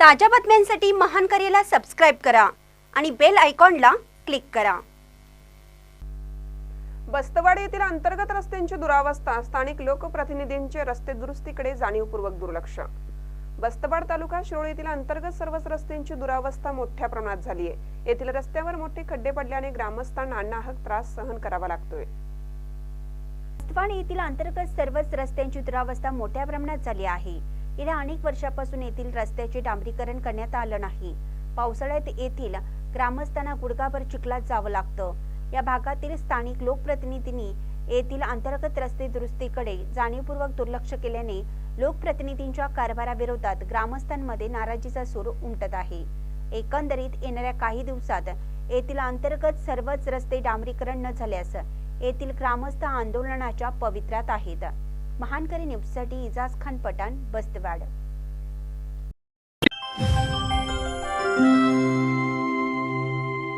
ताज्या बातम्यांसाठी महान करेला सबस्क्राईब करा आणि बेल आयकॉनला क्लिक करा. बस्तवाड येथील अंतर्गत रस्त्यांची दुरावस्था स्थानिक लोकप्रतिनिधींचे रस्ते दुरुस्तीकडे जाणीवपूर्वक दुर्लक्ष. बस्तवाड तालुका शिरोळ येथील अंतर्गत सर्वच रस्त्यांची दुरावस्था मोठ्या प्रमाणात झाली आहे येथील रस्त्यावर मोठे खड्डे पडल्याने ग्रामस्थांना नाहक त्रास सहन करावा लागतोय. बस्तवाड येथील अंतर्गत सर्वच रस्त्यांची दुरावस्था मोठ्या प्रमाणात झाली आहे. गेल्या अनेक वर्षापासून येथील रस्त्याचे डांबरीकरण करण्यात आलं नाही. पावसाळ्यात येथील ग्रामस्थांना गुडघाभर चिखलात जावं लागतं. या भागातील स्थानिक लोकप्रतिनिधींनी येथील अंतर्गत रस्ते दुरुस्तीकडे जाणीवपूर्वक दुर्लक्ष केल्याने लोकप्रतिनिधींच्या कारभाराविरोधात ग्रामस्थांमध्ये नाराजीचा सूर उमटत आहे. एकंदरीत येणाऱ्या काही दिवसात येथील अंतर्गत सर्वच रस्ते डांबरीकरण न झाल्यास येथील ग्रामस्थ आंदोलनाच्या पवित्र्यात आहेत. महानकरी न्यूजसाठी इजाज खान पठाण बस्तवाड.